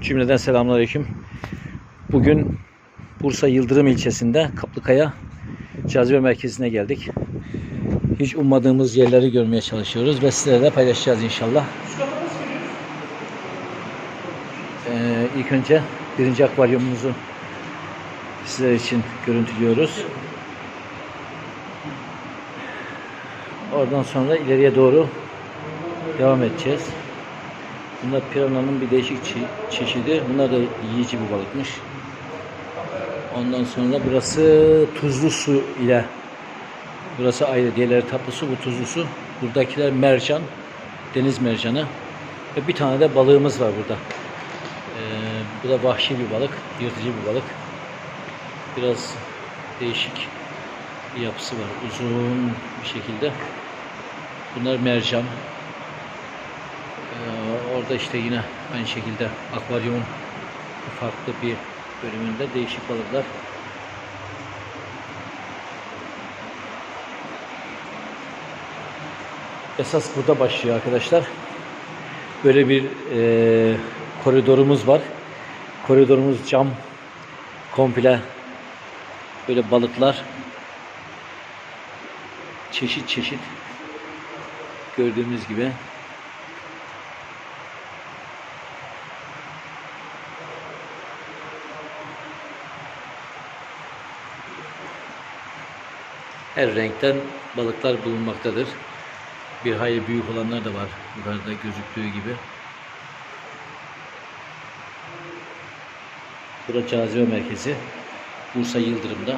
Cümleden selamünaleyküm. Bugün Bursa Yıldırım ilçesinde Kaplıkaya Cazibe Merkezi'ne geldik. Hiç ummadığımız yerleri görmeye çalışıyoruz ve sizlerle paylaşacağız inşallah. Ee, ilk önce birinci akvaryumumuzu sizler için görüntülüyoruz. Oradan sonra ileriye doğru devam edeceğiz. Bunlar pirananın bir değişik çe- çeşidi. Bunlar da yiyici bir balıkmış. Ondan sonra burası tuzlu su ile burası ayrı. Diğerleri tatlı su, bu tuzlu su. Buradakiler mercan, deniz mercanı. Ve bir tane de balığımız var burada. Ee, bu da vahşi bir balık, yırtıcı bir balık. Biraz değişik bir yapısı var. Uzun bir şekilde. Bunlar mercan. Orada işte yine aynı şekilde akvaryumun farklı bir bölümünde değişik balıklar. Esas burada başlıyor arkadaşlar. Böyle bir e, koridorumuz var. Koridorumuz cam komple böyle balıklar çeşit çeşit gördüğümüz gibi her renkten balıklar bulunmaktadır. Bir hayli büyük olanlar da var yukarıda gözüktüğü gibi. Burası cazibe merkezi. Bursa Yıldırım'da.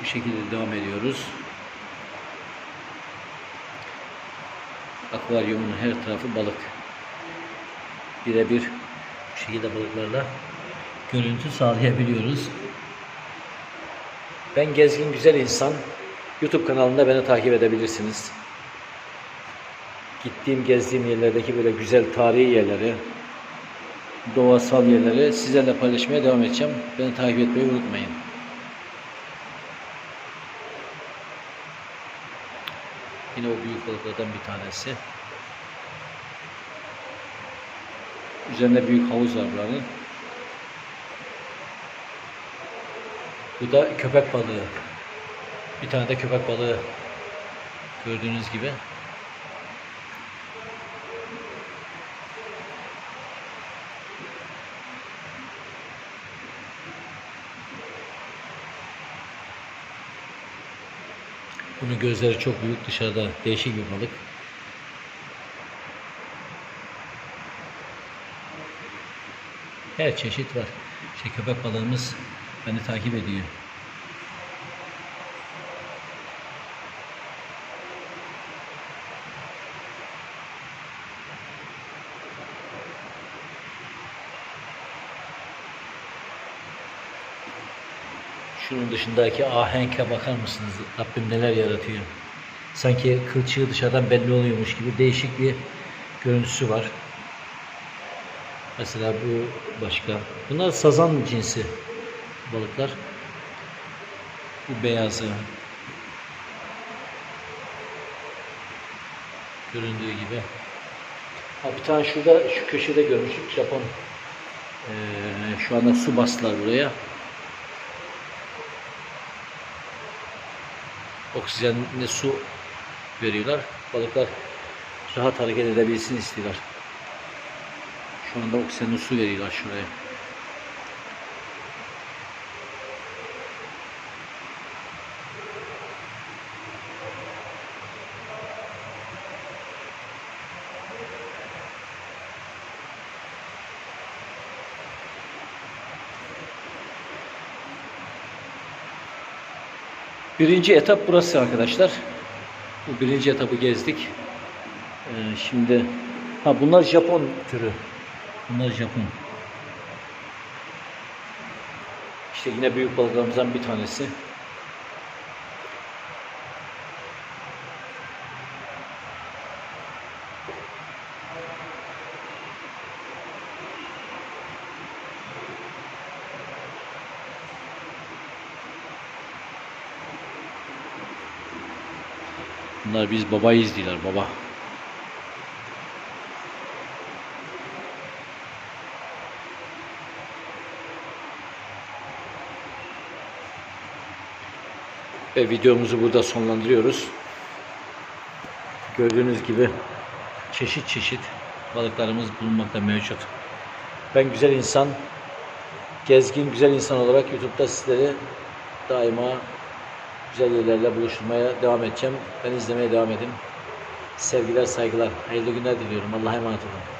Bu şekilde devam ediyoruz. Akvaryumun her tarafı balık. Birebir bu şekilde balıklarla görüntü sağlayabiliyoruz. Ben Gezgin Güzel İnsan. YouTube kanalında beni takip edebilirsiniz. Gittiğim, gezdiğim yerlerdeki böyle güzel tarihi yerleri, doğasal yerleri sizlerle paylaşmaya devam edeceğim. Beni takip etmeyi unutmayın. Yine o büyük balıklardan bir tanesi. Üzerinde büyük havuz var buranın. Bu da köpek balığı. Bir tane de köpek balığı gördüğünüz gibi. Bunun gözleri çok büyük dışarıda değişik bir balık. Her çeşit var. İşte köpek balığımız beni takip ediyor. Şunun dışındaki ahenke bakar mısınız? Rabbim neler yaratıyor. Sanki kılçığı dışarıdan belli oluyormuş gibi değişik bir görüntüsü var. Mesela bu başka. Bunlar sazan cinsi balıklar. Bu beyazı. Göründüğü gibi. Ha, bir tane şurada şu köşede görmüştük Japon. Ee, şu anda su bastılar buraya. Oksijenli su veriyorlar. Balıklar rahat hareket edebilsin istiyorlar. Şu anda oksijenli su veriyorlar şuraya. Birinci etap burası arkadaşlar. Bu birinci etapı gezdik. Ee, şimdi ha bunlar Japon türü. Bunlar Japon. İşte yine büyük balıklarımızdan bir tanesi. Bunlar biz babayız diyorlar baba. Ve videomuzu burada sonlandırıyoruz. Gördüğünüz gibi çeşit çeşit balıklarımız bulunmakta mevcut. Ben güzel insan, gezgin güzel insan olarak YouTube'da sizleri daima güzel yerlerle buluşturmaya devam edeceğim. Ben izlemeye devam edin. Sevgiler, saygılar. Hayırlı günler diliyorum. Allah'a emanet olun.